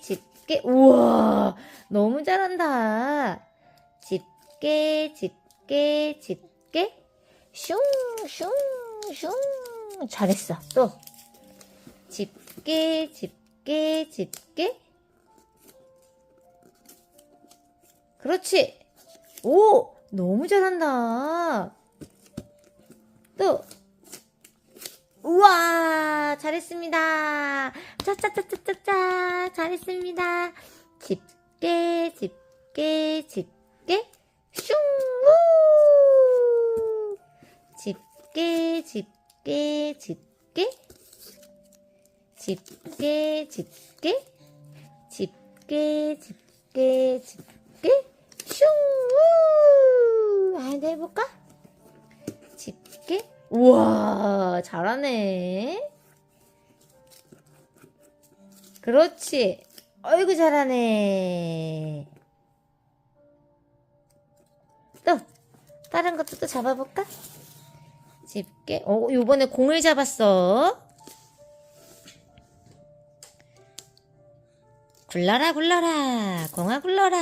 집게. 우와, 너무 잘한다. 집게, 집게, 집게. 슝, 슝, 슝. 잘했어. 또. 집게, 집게, 집게. 그렇지. 오, 너무 잘한다. 또. 우와, 잘했습니다. 짜짜짜짜짜짜, 잘했습니다. 집게, 집게, 집게, 슝! 우! 집게, 집게, 집게, 집게, 집게, 집게, 집게, 집게, 슝! 우! 아, 네, 해볼까? 집게, 우와, 잘하네. 그렇지. 어이구, 잘하네. 또, 다른 것도 또 잡아볼까? 집게. 어, 요번에 공을 잡았어. 굴러라, 굴러라. 공아 굴러라.